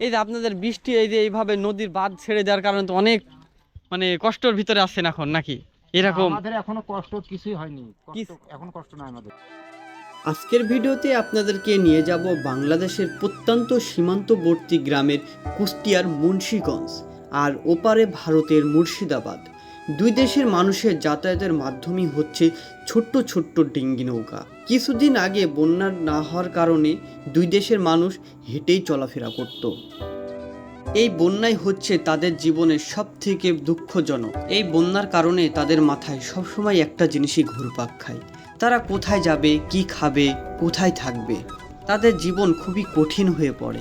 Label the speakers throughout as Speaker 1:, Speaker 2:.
Speaker 1: এই যে আপনাদের বৃষ্টি এই যে এইভাবে নদীর বাঁধ ছেড়ে দেওয়ার কারণে তো অনেক মানে কষ্টর ভিতরে আছেন এখন নাকি? এরকম
Speaker 2: আমাদের এখনও কষ্ট কিছুই হয়নি। কষ্ট এখন কষ্ট নাই আমাদের।
Speaker 3: আজকের ভিডিওতে আপনাদেরকে নিয়ে যাব বাংলাদেশের প্রত্যন্ত সীমান্তবর্তী গ্রামের কুষ্টিয়ার মুন্সীগঞ্জ আর ওপারে ভারতের মুর্শিদাবাদ। দুই দেশের মানুষের যাতায়াতের মাধ্যমই হচ্ছে ছোট্ট ছোট্ট ডিঙ্গি নৌকা। কিছুদিন আগে বন্যার না হওয়ার কারণে দুই দেশের মানুষ হেঁটেই চলাফেরা করত। এই বন্যাই হচ্ছে তাদের জীবনের সব থেকে দুঃখজনক। এই বন্যার কারণে তাদের মাথায় সবসময় একটা জিনিসই ঘুরপাক খায়। তারা কোথায় যাবে, কি খাবে, কোথায় থাকবে? তাদের জীবন খুবই কঠিন হয়ে পড়ে।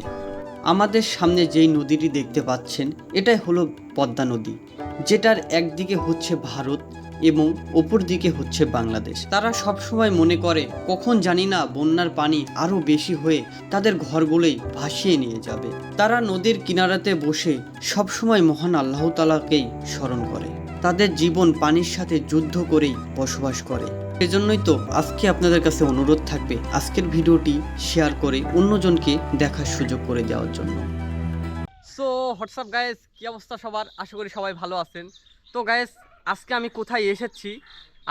Speaker 3: আমাদের সামনে যেই নদীটি দেখতে পাচ্ছেন, এটাই হলো পদ্মা নদী। যেটার একদিকে হচ্ছে ভারত এবং অপর দিকে হচ্ছে বাংলাদেশ। তারা সবসময় মনে করে, কখন জানি না বন্যার পানি আরও বেশি হয়ে তাদের ঘরগুলোই ভাসিয়ে নিয়ে যাবে। তারা নদীর কিনারাতে বসে সবসময় মহান আল্লাহ তালাকেই স্মরণ করে। তাদের জীবন পানির সাথে যুদ্ধ করেই বসবাস করে। সেজন্যই তো আজকে আপনাদের কাছে অনুরোধ থাকবে আজকের ভিডিওটি শেয়ার করে অন্যজনকে দেখার সুযোগ করে দেওয়ার জন্য।
Speaker 1: সো হোয়াটসঅ্যাপ গায়েস কী অবস্থা সবার? আশা করি সবাই ভালো আছেন। তো গায়েস আজকে আমি কোথায় এসেছি?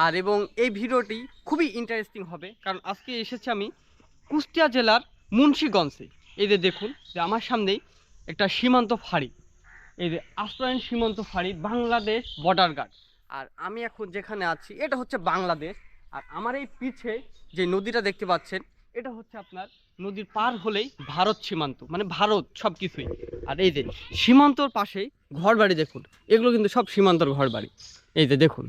Speaker 1: আর এবং এই ভিডিওটি খুবই ইন্টারেস্টিং হবে, কারণ আজকে এসেছি আমি কুষ্টিয়া জেলার মুন্সীগঞ্জে। এই যে দেখুন, যে আমার সামনেই একটা সীমান্ত ফাঁড়ি। এই যে আশ্রয়ন সীমান্ত ফাঁড়ি, বাংলাদেশ বর্ডার গার্ড আর আমি এখন যেখানে আছি, এটা হচ্ছে বাংলাদেশ। আর আমার এই পিছে যে নদীটা দেখতে পাচ্ছেন, এটা হচ্ছে আপনার নদীর পার হলেই ভারত সীমান্ত মানে ভারত সব কিছুই আর এই যে সীমান্তর পাশেই ঘর বাড়ি দেখুন, এগুলো কিন্তু সব সীমান্তর ঘর বাড়ি এই যে দেখুন,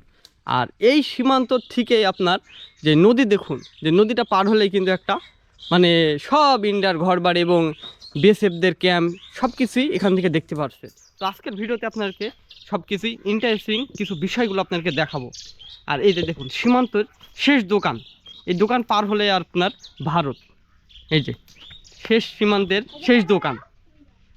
Speaker 1: আর এই সীমান্তর থেকে আপনার যে নদী দেখুন, যে নদীটা পার হলেই কিন্তু একটা মানে সব ইন্ডিয়ার ঘর বাড়ি এবং বিএসএফদের ক্যাম্প সব কিছুই এখান থেকে দেখতে পাচ্ছে তো আজকের ভিডিওতে আপনাদেরকে সব কিছুই ইন্টারেস্টিং কিছু বিষয়গুলো আপনাদেরকে দেখাবো। আর এই যে দেখুন, সীমান্তের শেষ দোকান, এই দোকান পার হলে আপনার ভারত। এই যে, শেষ সীমান্তের শেষ দোকান।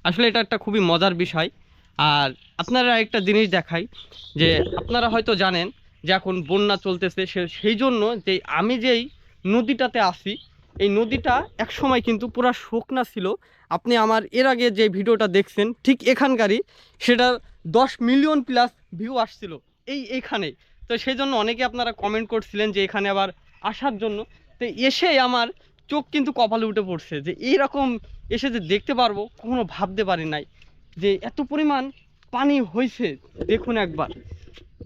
Speaker 1: আসলে এটা একটা খুবই মজার বিষয়। আর আপনারা একটা জিনিস দেখাই, যে আপনারা হয়তো জানেন যে এখন বন্যা চলতেছে, সে- সেই জন্য যে আমি যেই নদীটাতে আসি এই নদীটা এক সময় কিন্তু পুরো শুকনা ছিল। আপনি আমার এর আগে যে ভিডিওটা দেখছেন, ঠিক এখানকারই, সেটা দশ মিলিয়ন প্লাস ভিউ আসছিল এই এইখানে তো সেই জন্য অনেকে আপনারা কমেন্ট করছিলেন যে এখানে আবার আসার জন্য। তো এসে আমার চোখ কিন্তু কপালে উঠে পড়ছে যে এইরকম এসে যে দেখতে পারব, কখনো ভাবতে পারি নাই যে এত পরিমাণ পানি হয়েছে দেখুন একবার,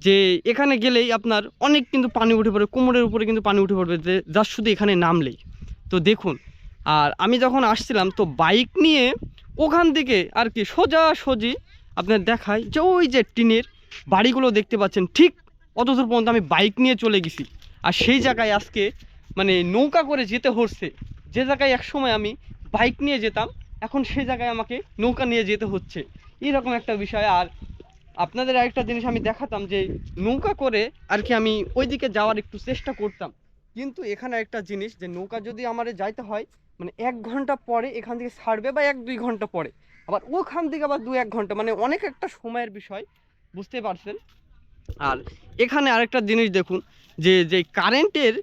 Speaker 1: যে এখানে গেলেই আপনার অনেক কিন্তু পানি উঠে পড়বে, কোমরের উপরে কিন্তু পানি উঠে পড়বে, যে যার শুধু এখানে নামলেই। তো দেখুন, আর আমি যখন আসছিলাম, তো বাইক নিয়ে ওখান থেকে আর কি সোজা সোজি আপনার দেখায় যে ওই যে টিনের বাড়িগুলো দেখতে পাচ্ছেন, ঠিক অত দূর পর্যন্ত আমি বাইক নিয়ে চলে গেছি। আর সেই জায়গায় আজকে মানে নৌকা করে যেতে হচ্ছে। যে জায়গায় একসময় আমি বাইক নিয়ে যেতাম, এখন সে জায়গায় আমাকে নৌকা নিয়ে যেতে হচ্ছে। এরকম একটা বিষয়। আর আপনাদের আরেকটা জিনিস আমি দেখাতাম যে, নৌকা করে আর কি আমি ওইদিকে যাওয়ার একটু চেষ্টা করতাম। কিন্তু এখানে একটা জিনিস যে, নৌকা যদি আমার যাইতে হয় মানে এক ঘণ্টা পরে এখান থেকে ছাড়বে বা এক দুই ঘণ্টা পরে। আবার ওখান থেকে আবার দু এক ঘণ্টা মানে অনেক একটা সময়ের বিষয়, বুঝতে পারছেন? আর এখানে আরেকটা জিনিস দেখুন, যে যে কারেন্টের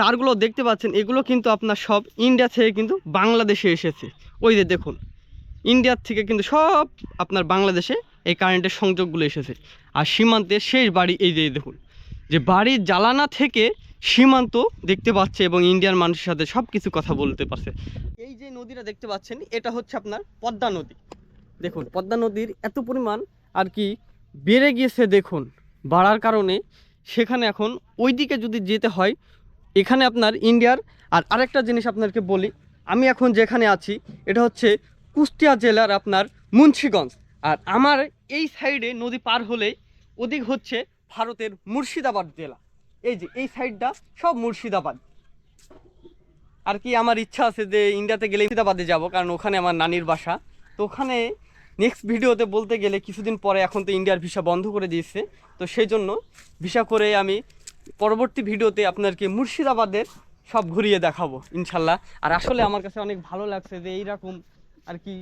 Speaker 1: তারগুলো দেখতে পাচ্ছেন, এগুলো কিন্তু আপনার সব ইন্ডিয়া থেকে কিন্তু বাংলাদেশে এসেছে। ওই যে দেখুন ইন্ডিয়ার থেকে কিন্তু সব আপনার বাংলাদেশে এই কারেন্টের সংযোগগুলো এসেছে। আর সীমান্তের শেষ বাড়ি এই যে দেখুন, যে বাড়ির জ্বালানা থেকে সীমান্ত দেখতে পাচ্ছে এবং ইন্ডিয়ার মানুষের সাথে সব কিছু কথা বলতে পারছে। এই যে নদীটা দেখতে পাচ্ছেন, এটা হচ্ছে আপনার পদ্মা নদী। দেখুন, পদ্মা নদীর এত পরিমাণ আর কি বেড়ে গিয়েছে দেখুন, বাড়ার কারণে। সেখানে এখন ওইদিকে যদি যেতে হয় এখানে আপনার ইন্ডিয়ার, আর আরেকটা জিনিস আপনাদেরকে বলি, আমি এখন যেখানে আছি, এটা হচ্ছে কুষ্টিয়া জেলার আপনার মুন্সীগঞ্জ। আর আমার এই সাইডে নদী পার হলেই ওদিক হচ্ছে ভারতের মুর্শিদাবাদ জেলা। এই যে, এই সাইডটা সব মুর্শিদাবাদ। আর কি আমার ইচ্ছা আছে যে ইন্ডিয়াতে গেলে মুর্শিদাবাদে যাব, কারণ ওখানে আমার নানির বাসা। তো ওখানে নেক্সট ভিডিওতে বলতে গেলে কিছুদিন পরে এখন তো ইন্ডিয়ার ভিসা বন্ধ করে দিয়েছে। তো সেই জন্য ভিসা করে আমি পরবর্তী ভিডিওতে আপনাদেরকে মুর্শিদাবাদের সব ঘুরিয়ে দেখাবো ইনশাল্লাহ। আর আসলে আমার কাছে অনেক ভালো লাগছে যে এইরকম আর কি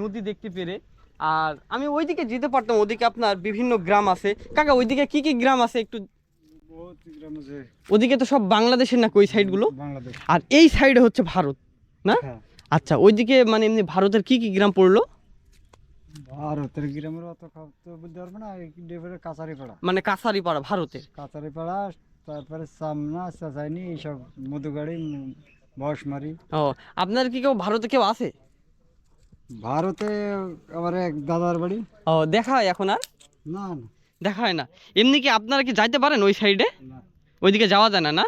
Speaker 1: নদী দেখতে পেরে। আর আমি ওইদিকে যেতে পারতাম ওদিকে আপনার বিভিন্ন গ্রাম আছে। কাকা ওইদিকে কি কি গ্রাম আছে একটু? ওদিকে তো সব বাংলাদেশের নাকি ওই সাইডগুলো? আর এই সাইডে হচ্ছে ভারত না?
Speaker 2: হ্যাঁ।
Speaker 1: আচ্ছা ওইদিকে মানে এমনি ভারতের কি কি গ্রাম পড়ল?
Speaker 2: ভারতের গ্রামের অত তো বলতে পারব না এবারে কাছারি পাড়া
Speaker 1: মানে কাছারিপাড়া ভারতের?
Speaker 2: কাছারি পাড়া তারপরে সামনা চাচাইনি এইসব মধুগাড়ি বসমারি।
Speaker 1: ও আপনার কি কেউ ভারতে কেউ আছে?
Speaker 2: ভারতে আমার এক দাদার বাড়ি।
Speaker 1: ও দেখা হয় এখন আর?
Speaker 2: না না।
Speaker 1: দেখা হয় না। এমনি কি আপনারা কি যাইতে পারেন ওই সাইডে? ওইদিকে যাওয়া যায় না? না।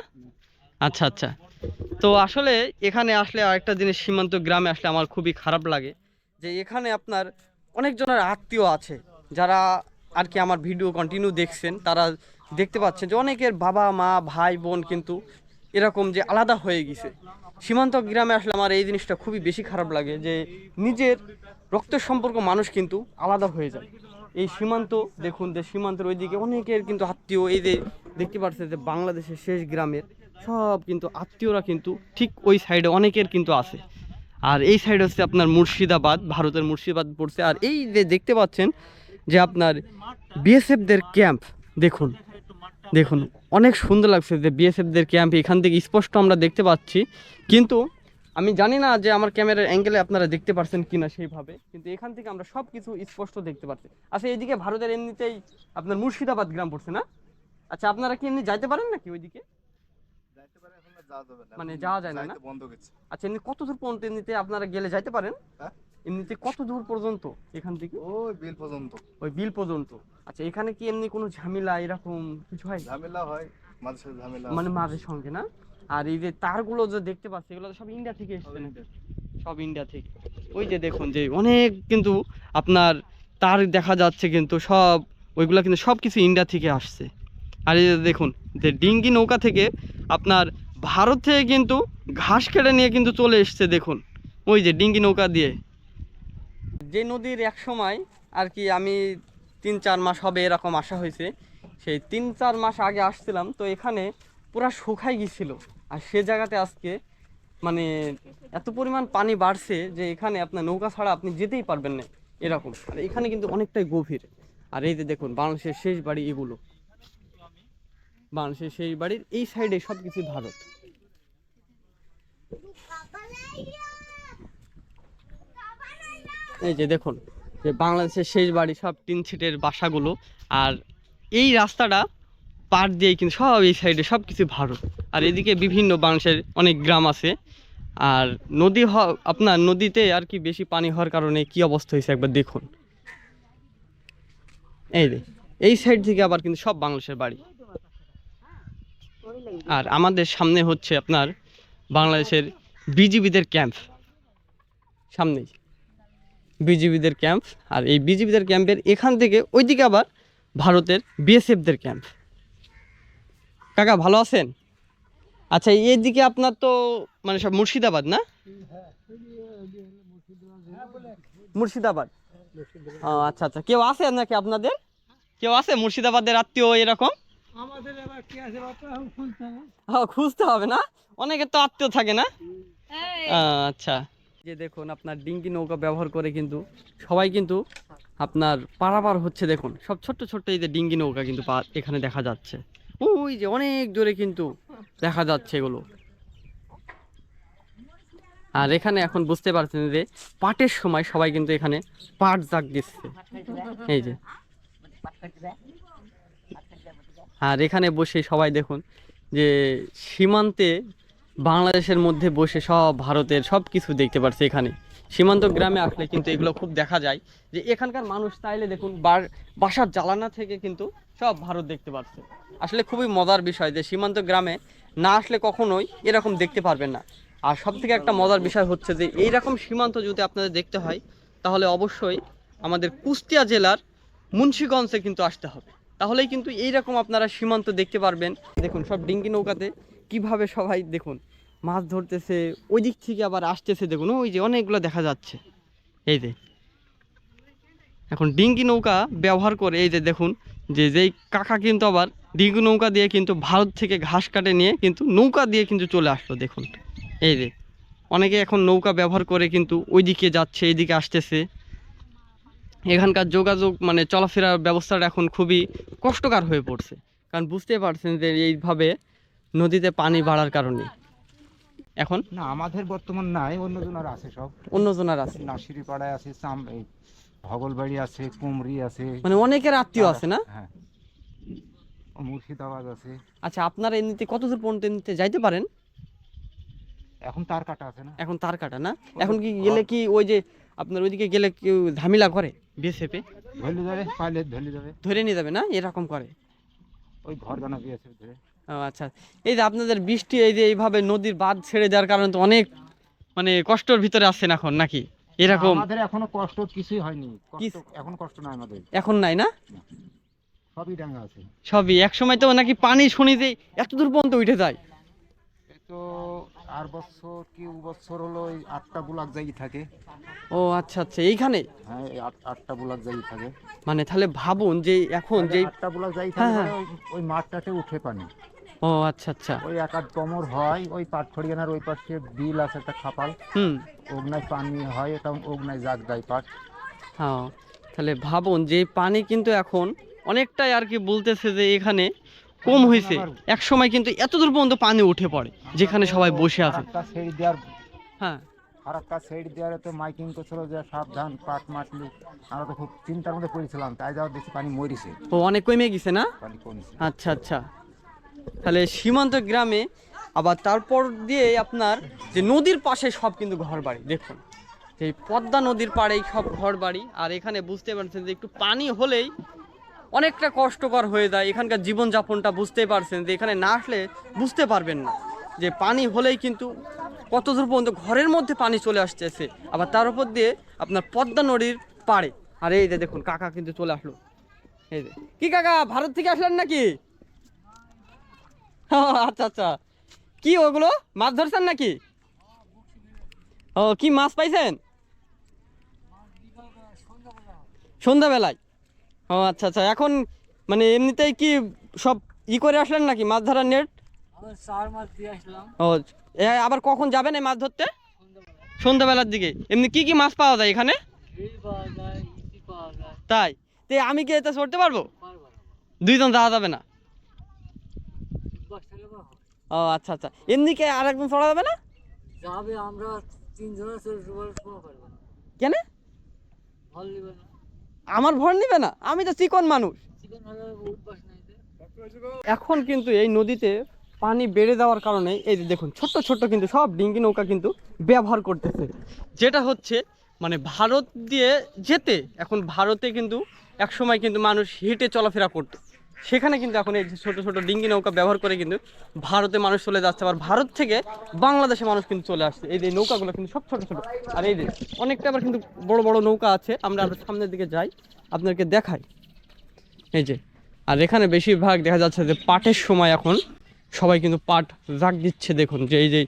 Speaker 1: আচ্ছা আচ্ছা। তো আসলে এখানে আসলে আরেকটা জিনিস সীমান্ত গ্রামে আসলে আমার খুবই খারাপ লাগে। যে এখানে আপনার অনেকজনের আত্মীয় আছে যারা আর কি আমার ভিডিও কন্টিনিউ দেখছেন, তারা দেখতে পাচ্ছেন যে অনেকের বাবা, মা, ভাই, বোন কিন্তু এরকম যে আলাদা হয়ে গেছে। সীমান্ত গ্রামে আসলে আমার এই জিনিসটা খুবই বেশি খারাপ লাগে যে নিজের রক্তের সম্পর্ক মানুষ কিন্তু আলাদা হয়ে যায়। এই সীমান্ত দেখুন, যে সীমান্তের ওইদিকে অনেকের কিন্তু আত্মীয়, এই যে দেখতে পাচ্ছে যে বাংলাদেশের শেষ গ্রামের সব কিন্তু আত্মীয়রা কিন্তু ঠিক ওই সাইডে অনেকের কিন্তু আছে। আর এই সাইড হচ্ছে আপনার মুর্শিদাবাদ, ভারতের মুর্শিদাবাদ পড়ছে। আর এই যে দেখতে পাচ্ছেন যে আপনার বিএসএফদের ক্যাম্প দেখুন দেখুন, অনেক সুন্দর লাগছে যে বিএসএফদের ক্যাম্প এখান থেকে স্পষ্ট আমরা দেখতে পাচ্ছি। কিন্তু আমি জানি না যে আমার ক্যামেরার অ্যাঙ্গেলে আপনারা দেখতে পারছেন কিনা সেইভাবে, কিন্তু এখান থেকে আমরা সব কিছু স্পষ্ট দেখতে পাচ্ছি। আচ্ছা এইদিকে ভারতের এমনিতেই আপনার মুর্শিদাবাদ গ্রাম পড়ছে না? আচ্ছা আপনারা কি এমনি যাইতে পারেন নাকি ওইদিকে? মানে যাওয়া যায় না
Speaker 4: বন্ধ গেছে
Speaker 1: আচ্ছা এমনি কত দূর পর্যন্ত এমনিতে আপনারা গেলে যাইতে পারেন?
Speaker 4: হ্যাঁ?
Speaker 1: এমনিতে কত দূর পর্যন্ত এখান থেকে?
Speaker 4: ওই বিল পর্যন্ত।
Speaker 1: ওই বিল পর্যন্ত। আচ্ছা এখানে কি এমনি কোনো ঝামেলা এরকম কিছু হয়?
Speaker 4: ঝামেলা হয় মাঝে সাথে ঝামেলা
Speaker 1: মানে। মাঝের সঙ্গে না? আর এই যে তারগুলো যে দেখতে পাচ্ছি এগুলো তো সব ইন্ডিয়া থেকে এসছে নাকি? সব ইন্ডিয়া থেকে। ওই যে দেখুন যে অনেক কিন্তু আপনার তার দেখা যাচ্ছে কিন্তু সব ওইগুলো কিন্তু সব কিছু ইন্ডিয়া থেকে আসছে। আর এই যে দেখুন যে ডিঙ্গি নৌকা থেকে আপনার ভারত থেকে কিন্তু ঘাস কেটে নিয়ে কিন্তু চলে এসছে, দেখুন। ওই যে ডিঙ্গি নৌকা দিয়ে। যে নদীর এক সময় আর কি আমি তিন চার মাস হবে এরকম আসা হয়েছে, সেই তিন চার মাস আগে আসছিলাম, তো এখানে পুরা শুকাই গিয়েছিল। আর সে জায়গাতে আজকে মানে এত পরিমাণ পানি বাড়ছে যে এখানে আপনার নৌকা ছাড়া আপনি যেতেই পারবেন না, এরকম। আর এখানে কিন্তু অনেকটাই গভীর। আর এই যে দেখুন, বাংলাদেশের শেষ বাড়ি এগুলো। বাংলাদেশের শেষ বাড়ির এই সাইডে সব কিছু ভারত। এই যে দেখুন, যে বাংলাদেশের শেষ বাড়ি সব টিন ছিটের বাসাগুলো, আর এই রাস্তাটা পার দিয়ে কিন্তু সব এই সাইডে সব কিছু ভারত। আর এদিকে বিভিন্ন বাংলাদেশের অনেক গ্রাম আছে, আর নদী হ- আপনার নদীতে আর কি বেশি পানি হওয়ার কারণে কি অবস্থা হয়েছে একবার দেখুন। এই যে, এই সাইড থেকে আবার কিন্তু সব বাংলাদেশের বাড়ি। আর আমাদের সামনে হচ্ছে আপনার বাংলাদেশের বিজিবিদের ক্যাম্প। সামনেই। বিজিবিদের ক্যাম্প আর এই বিজিবিদের ক্যাম্পের এখান থেকে ওইদিকে আবার ভারতের বিএসএফদের ক্যাম্প। কাকা ভালো আছেন? আচ্ছা এইদিকে আপনার তো মানে সব মুর্শিদাবাদ না? মুর্শিদাবাদ। ও আচ্ছা আচ্ছা। কেউ আছে নাকি আপনাদের? কেউ আছে? মুর্শিদাবাদের আত্মীয় এরকম? ও, খুঁজতে হবে না? অনেকের তো আত্মীয় থাকে না? আচ্ছা। যে দেখুন আপনার ডিঙ্গি নৌকা ব্যবহার করে কিন্তু সবাই কিন্তু আপনার পারাপার হচ্ছে দেখুন। সব ছোট্ট ছোট্ট এই যে ডিঙ্গি নৌকা কিন্তু পা- এখানে দেখা যাচ্ছে। ওই যে অনেক দূরে কিন্তু দেখা যাচ্ছে এগুলো। আর এখানে এখন বুঝতে পারছেন যে পাটের সময় সবাই কিন্তু এখানে পাট জাগ দিচ্ছে। এই যে। আর এখানে বসে সবাই দেখুন যে সীমান্তে বাংলাদেশের মধ্যে বসে সব ভারতের সব কিছু দেখতে পারছে এখানে। সীমান্ত গ্রামে আসলে কিন্তু এগুলো খুব দেখা যায় যে এখানকার মানুষ চাইলে দেখুন বাসার জ্বালানা থেকে কিন্তু সব ভারত দেখতে পাচ্ছে আসলে খুবই মজার বিষয় যে সীমান্ত গ্রামে না আসলে কখনোই এরকম দেখতে পারবেন না। আর সব থেকে একটা মজার বিষয় হচ্ছে যে এইরকম সীমান্ত যদি আপনাদের দেখতে হয়, তাহলে অবশ্যই আমাদের কুষ্টিয়া জেলার মুন্সীগঞ্জে কিন্তু আসতে হবে। তাহলেই কিন্তু এইরকম আপনারা সীমান্ত দেখতে পারবেন। দেখুন সব ডিঙ্গি নৌকাতে কীভাবে সবাই দেখুন, মাছ ধরতেছে ওই দিক থেকে আবার আসতেছে দেখুন, ওই যে অনেকগুলো দেখা যাচ্ছে। এই যে, এখন ডিঙ্গি নৌকা ব্যবহার করে, এই যে দেখুন, যে যেই কাকা কিন্তু আবার ডিঙ্গি নৌকা দিয়ে কিন্তু ভারত থেকে ঘাস কাটে নিয়ে কিন্তু নৌকা দিয়ে কিন্তু চলে আসলো, দেখুন। এই যে, অনেকে এখন নৌকা ব্যবহার করে কিন্তু ওইদিকে যাচ্ছে, এইদিকে আসতেছে। এখানকার যোগাযোগ মানে চলাফেরার ব্যবস্থাটা এখন খুবই কষ্টকর হয়ে পড়ছে। কারণ বুঝতে পারছেন যে এইভাবে নদীতে পানি বাড়ার কারণে। এখন?
Speaker 5: না আমাদের বর্তমান নাই অন্যজনের আছে সব।
Speaker 1: অন্যজনের আছে।
Speaker 5: পাড়ায় আছে চাম ভগলবাড়ি আছে কুমরি আছে।
Speaker 1: মানে অনেকের আত্মীয় আছে না?
Speaker 5: হ্যাঁ। মুর্শিদাবাদ আছে।
Speaker 1: আচ্ছা আপনারা এমনিতে কত দূর পর্যন্ত এমনিতে যাইতে পারেন?
Speaker 5: এখন তার কাটা আছে না।
Speaker 1: এখন তার কাটা না? এখন কি গেলে কি ওই যে আপনার ওইদিকে গেলে কেউ ঝামেলা করে বিএসএফে?
Speaker 5: ধরলে যাবে পাইলে ধরলে যাবে।
Speaker 1: ধরে নিয়ে যাবে না? এরকম করে।
Speaker 5: ওই ঘর জানা দিয়েছে ধরে
Speaker 1: ও আচ্ছা। এই যে আপনাদের বৃষ্টি এই যে এইভাবে নদীর বাঁধ ছেড়ে দেওয়ার কারণে তো অনেক মানে কষ্টের ভিতরে আছেন এখন নাকি? এরকম
Speaker 5: আমাদের এখনও কষ্ট কিছুই হয়নি। এখন কষ্ট নাই আমাদের।
Speaker 1: এখন নাই না?
Speaker 5: সবই ডাঙ্গা আছে।
Speaker 1: সবই। এক সময় তো নাকি পানি শুনি যে এত দূর পর্যন্ত উঠে যায়।
Speaker 5: তো আর বছর কি বছর হলো ওই আটটা বুলাক যাই থাকে।
Speaker 1: ও আচ্ছা আচ্ছা। এইখানে?
Speaker 5: হ্যাঁ আটটা বুলাক যাই থাকে।
Speaker 1: মানে তাহলে ভাবুন যে এখন যে
Speaker 5: আটটা বুলাক যাই
Speaker 1: হ্যাঁ,
Speaker 5: থাকে
Speaker 1: হ্যাঁ।
Speaker 5: মানে ওই- ওই মাঠটাতে উঠে পানি।
Speaker 1: ও আচ্ছা আচ্ছা।
Speaker 5: ওই এক আধ কমর হয় ওই পাটখড়িয়ানার ওই পাশে বিল আছে একটা খাপাল।
Speaker 1: হুম।
Speaker 5: ওগনায় পানি হয় তখন ওগনায় জাগ দেয় পাট
Speaker 1: হ্যাঁ তাহলে ভাবুন যে পানি কিন্তু এখন অনেকটাই আর কি বলতেছে যে এখানে কম হয়েছে। এক সময় কিন্তু এত দূর পর্যন্ত পানি উঠে পড়ে যেখানে সবাই বসে আছে। হ্যাঁ।
Speaker 5: আর একটা সেট দেওয়ার তো মাইকিং করছিল যে সাবধান পাট মাটলি আমরা তো খুব চিন্তার মধ্যে পড়েছিলাম তাই যাওয়ার দেখছি পানি মরিছে।
Speaker 1: ও অনেক কমে গেছে না?
Speaker 5: পানি কমছে।
Speaker 1: আচ্ছা আচ্ছা। তাহলে সীমান্ত গ্রামে, আবার তারপর দিয়ে আপনার যে নদীর পাশে সব কিন্তু ঘর বাড়ি দেখুন। এই পদ্মা নদীর পাড়েই সব ঘর বাড়ি আর এখানে বুঝতে পারছেন যে একটু পানি হলেই অনেকটা কষ্টকর হয়ে যায়। এখানকার জীবনযাপনটা বুঝতে পারছেন যে এখানে না আসলে বুঝতে পারবেন না যে পানি হলেই কিন্তু কত দূর পর্যন্ত ঘরের মধ্যে পানি চলে আসতেছে। আবার তার উপর দিয়ে আপনার পদ্মা নদীর পাড়ে, আর এই যে দেখুন, কাকা কিন্তু চলে আসলো। এই যে, কি কাকা, ভারত থেকে আসলেন নাকি? আচ্ছা আচ্ছা। কি ওগুলো? মাছ ধরছেন নাকি? ও কি মাছ পাইছেন? সন্ধ্যাবেলায়। ও আচ্ছা আচ্ছা। এখন মানে এমনিতেই কি সব ই করে আসলেন নাকি মাছ ধরার নেট? ও এ, আবার কখন যাবেন এই মাছ ধরতে? সন্ধ্যাবেলার দিকে। এমনি কি কি মাছ পাওয়া যায় এখানে? তাই। তে আমি কি এটা চড়তে পারব? দুইজন যাওয়া যাবে না? ও আচ্ছা আচ্ছা। এমনি কে আর একদম চড়া যাবে না?
Speaker 6: যাবে আমরা তিনজনে চলতে পারব পারব
Speaker 1: কেন আমার ভর নিবে না? আমি তো চিকন মানুষ। এখন কিন্তু এই নদীতে পানি বেড়ে যাওয়ার কারণে এই যে দেখুন ছোট্ট ছোট্ট কিন্তু সব ডিঙ্গি নৌকা কিন্তু ব্যবহার করতেছে। যেটা হচ্ছে মানে ভারত দিয়ে যেতে এখন ভারতে কিন্তু একসময় কিন্তু মানুষ হেঁটে চলাফেরা করতো। সেখানে কিন্তু এখন এই ছোটো ছোটো ডিঙ্গি নৌকা ব্যবহার করে কিন্তু ভারতে মানুষ চলে যাচ্ছে, আবার ভারত থেকে বাংলাদেশে মানুষ কিন্তু চলে আসছে। এই যে নৌকাগুলো কিন্তু সব ছোটো ছোটো। আর এই যে অনেকটা আবার কিন্তু বড় বড় নৌকা আছে, আমরা আবার সামনের দিকে যাই, আপনাদেরকে দেখাই। এই যে, আর এখানে বেশিরভাগ দেখা যাচ্ছে যে পাটের সময় এখন সবাই কিন্তু পাট জাগ দিচ্ছে, দেখুন যে এই যে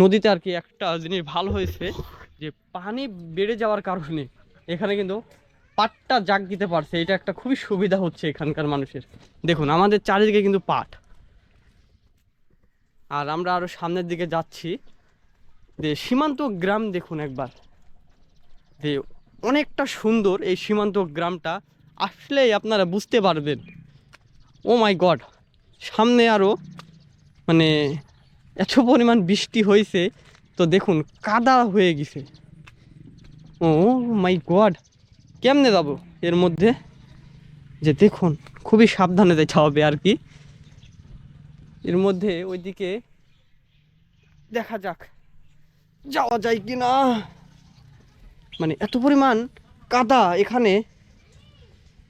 Speaker 1: নদীতে আর কি একটা জিনিস ভালো হয়েছে যে পানি বেড়ে যাওয়ার কারণে এখানে কিন্তু পাটটা জাগ দিতে পারছে, এটা একটা খুবই সুবিধা হচ্ছে এখানকার মানুষের। দেখুন, আমাদের চারিদিকে কিন্তু পাট। আর আমরা আরও সামনের দিকে যাচ্ছি। যে সীমান্ত গ্রাম দেখুন একবার। যে অনেকটা সুন্দর এই সীমান্ত গ্রামটা। আসলেই আপনারা বুঝতে পারবেন। ও মাই গড সামনে আরও মানে এত পরিমাণ বৃষ্টি হয়েছে। তো দেখুন, কাদা হয়ে গেছে। ও মাই গড কেমনে যাব? এর মধ্যে যে দেখুন, খুবই সাবধানে যেতে হবে আর কি। এর মধ্যে ওইদিকে দেখা যাক, যাওয়া যায় কি না মানে এত পরিমাণ কাদা এখানে,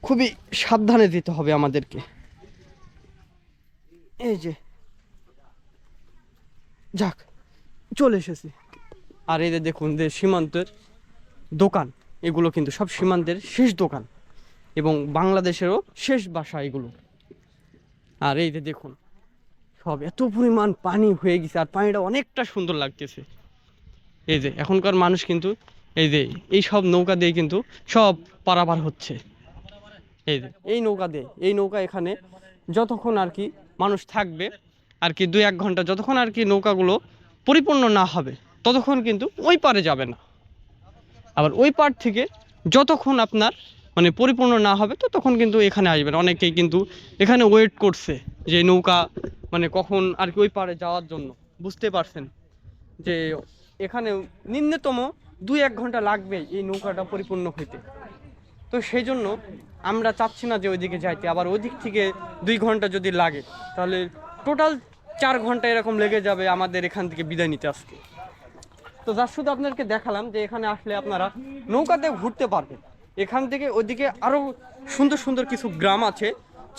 Speaker 1: খুবই সাবধানে দিতে হবে আমাদেরকে। এই যে, যাক, চলে এসেছি। আর এই যে দেখুন, যে সীমান্তের দোকান। এগুলো কিন্তু সব সীমান্তের শেষ দোকান এবং বাংলাদেশেরও শেষ বাসা এগুলো। আর এই যে দেখুন, সব এত পরিমাণ পানি হয়ে গেছে আর পানিটা অনেকটা সুন্দর লাগতেছে। এই যে এখনকার মানুষ কিন্তু এই যে এই সব নৌকা দিয়ে কিন্তু সব পারাপার হচ্ছে। এই যে এই নৌকা দিয়ে, এই নৌকা এখানে যতক্ষণ আর কি মানুষ থাকবে, আর কি দুই এক ঘণ্টা যতক্ষণ আর কি নৌকাগুলো পরিপূর্ণ না হবে, ততক্ষণ কিন্তু ওই পারে যাবে না। আবার ওই পার থেকে যতক্ষণ আপনার মানে পরিপূর্ণ না হবে, ততক্ষণ কিন্তু এখানে আসবেন। অনেকেই কিন্তু এখানে ওয়েট করছে যে নৌকা মানে কখন আর কি ওই পারে যাওয়ার জন্য। বুঝতে পারছেন যে এখানে নিম্নতম দুই এক ঘণ্টা লাগবে এই নৌকাটা পরিপূর্ণ হইতে। তো সেই জন্য আমরা চাচ্ছি না যে ওইদিকে যাইতে, আবার ওই দিক থেকে দুই ঘণ্টা যদি লাগে, তাহলে টোটাল চার ঘণ্টা এরকম লেগে যাবে আমাদের এখান থেকে বিদায় নিতে আসতে তো যার শুধু আপনাদেরকে দেখালাম যে এখানে আসলে আপনারা নৌকাতে ঘুরতে পারবেন। এখান থেকে ওইদিকে আরও সুন্দর সুন্দর কিছু গ্রাম আছে,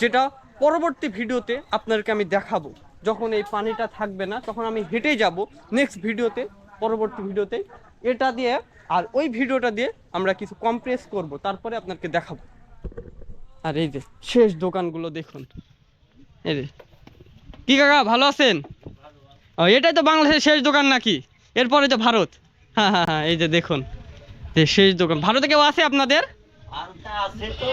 Speaker 1: যেটা পরবর্তী ভিডিওতে আপনাদেরকে আমি দেখাবো। যখন এই পানিটা থাকবে না, তখন আমি হেঁটে যাব নেক্সট ভিডিওতে, পরবর্তী ভিডিওতে। এটা দিয়ে আর ওই ভিডিওটা দিয়ে আমরা কিছু কম্প্রেস করব, তারপরে আপনাকে দেখাবো। আর এই যে শেষ দোকানগুলো দেখুন। এই যে। কি কাকা, ভালো আছেন? এটাই তো বাংলাদেশের শেষ দোকান নাকি? এরপরে তো ভারত। হ্যাঁ হ্যাঁ হ্যাঁ এই যে দেখুন। যে শেষ দোকান। ভারতে কেউ আছে আপনাদের?
Speaker 7: আরটা আছে তো।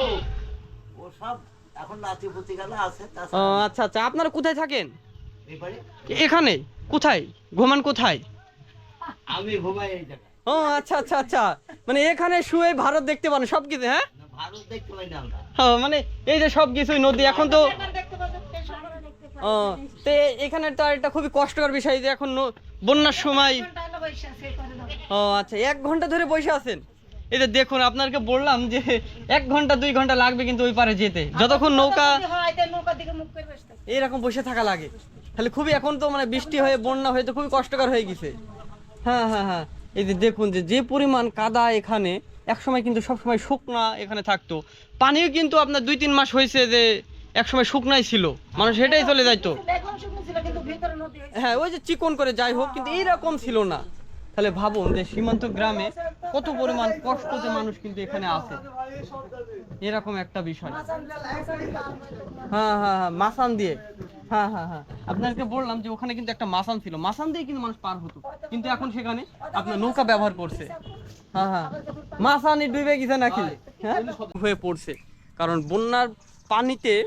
Speaker 7: ও সব এখন নাতি পুতি গেলে আছে
Speaker 1: ও
Speaker 7: তাছাড়া
Speaker 1: আচ্ছা আচ্ছা। আপনারা কোথায় থাকেন? এখানে? কোথায়? ঘুমান কোথায়?
Speaker 7: আমি ঘুমাই এই জায়গায়।
Speaker 1: ও আচ্ছা আচ্ছা আচ্ছা। মানে এখানে শুয়ে ভারত দেখতে পারেন সব কিছু হ্যাঁ
Speaker 7: ভারত দেখতে পাই না আমরা।
Speaker 1: মানে এই যে সব কিছুই নদী এখন তো ও তো এখানে তো আর একটা খুবই কষ্টকর বিষয় যে এখন বন্যার সময় ও আচ্ছা এক ঘণ্টা ধরে বসে আছেন। এই দেখুন আপনাকে বললাম যে এক ঘণ্টা দুই ঘণ্টা লাগবে কিন্তু ওই পারে যেতে। যতক্ষণ নৌকা এরকম বসে থাকা লাগে। তাহলে খুবই এখন তো মানে বৃষ্টি হয়ে বন্যা হয়ে তো খুবই কষ্টকর হয়ে গেছে। হ্যাঁ হ্যাঁ হ্যাঁ। এই যে দেখুন যে যে পরিমাণ কাদা এখানে এক সময় কিন্তু সবসময় শুকনা এখানে থাকতো। পানিও কিন্তু আপনার দুই তিন মাস হয়েছে যে এক সময় শুকনাই ছিল, মানুষ হেঁটেই চলে যাইতো। হ্যাঁ ওই যে চিকন করে যাই হোক, কিন্তু এইরকম ছিল না। তাহলে ভাবুন যে সীমান্ত গ্রামে কত পরিমাণ কষ্টতে মানুষ কিন্তু এখানে আছে। এরকম একটা বিষয়। হ্যাঁ হ্যাঁ হ্যাঁ মাসান দিয়ে। হ্যাঁ হ্যাঁ হ্যাঁ। আপনাকে বললাম যে ওখানে কিন্তু একটা মাসান ছিল। মাসান দিয়ে কিন্তু মানুষ পার হতো। কিন্তু এখন সেখানে আপনার নৌকা ব্যবহার করছে। হ্যাঁ হ্যাঁ। মাসানি ডুবে গেছে নাকি? হ্যাঁ? হয়ে পড়ছে। কারণ বন্যার পানিতে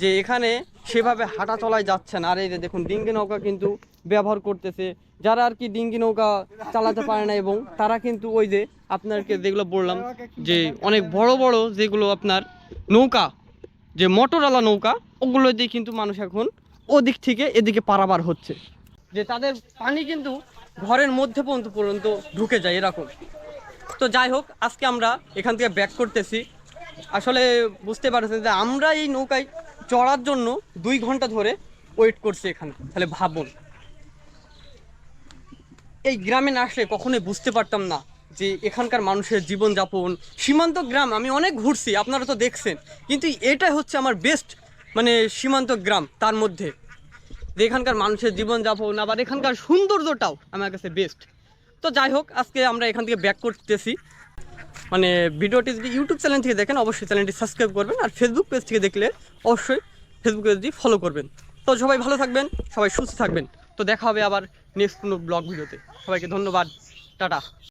Speaker 1: যে এখানে সেভাবে হাঁটা চলাই যাচ্ছে না। আর এই যে দেখুন, ডিঙ্গি নৌকা কিন্তু ব্যবহার করতেছে। যারা আর কি ডিঙ্গি নৌকা চালাতে পারে না এবং তারা কিন্তু ওই যে আপনাকে যেগুলো বললাম, যে অনেক বড় বড় যেগুলো আপনার নৌকা, যে মোটরওয়ালা নৌকা, ওগুলো দিয়ে কিন্তু মানুষ এখন ওদিক থেকে এদিকে পারাবার হচ্ছে। যে তাদের পানি কিন্তু ঘরের মধ্যে পর্যন্ত পর্যন্ত ঢুকে যায় এরকম। তো যাই হোক, আজকে আমরা এখান থেকে ব্যাক করতেছি। আসলে বুঝতে পারছেন যে আমরা এই নৌকায় চড়ার জন্য দুই ঘণ্টা ধরে ওয়েট করছি এখানে। তাহলে ভাবুন। এই গ্রামে না আসলে কখনোই বুঝতে পারতাম না যে এখানকার মানুষের জীবনযাপন। সীমান্ত গ্রাম, আমি অনেক ঘুরছি, আপনারা তো দেখছেন। কিন্তু এটাই হচ্ছে আমার বেস্ট মানে সীমান্ত গ্রাম তার মধ্যে। যে এখানকার মানুষের জীবনযাপন, আবার এখানকার সৌন্দর্যটাও আমার কাছে বেস্ট তো যাই হোক, আজকে আমরা এখান থেকে ব্যাক করতেছি। মানে ভিডিওটি যদি ইউটিউব চ্যানেল থেকে দেখেন, অবশ্যই চ্যানেলটি সাবস্ক্রাইব করবেন আর ফেসবুক পেজ থেকে দেখলে অবশ্যই ফেসবুক পেজটি ফলো করবেন। তো সবাই ভালো থাকবেন, সবাই সুস্থ থাকবেন। তো দেখা হবে আবার নেক্সট কোনো ব্লগ ভিডিওতে। সবাইকে ধন্যবাদ, টাটা।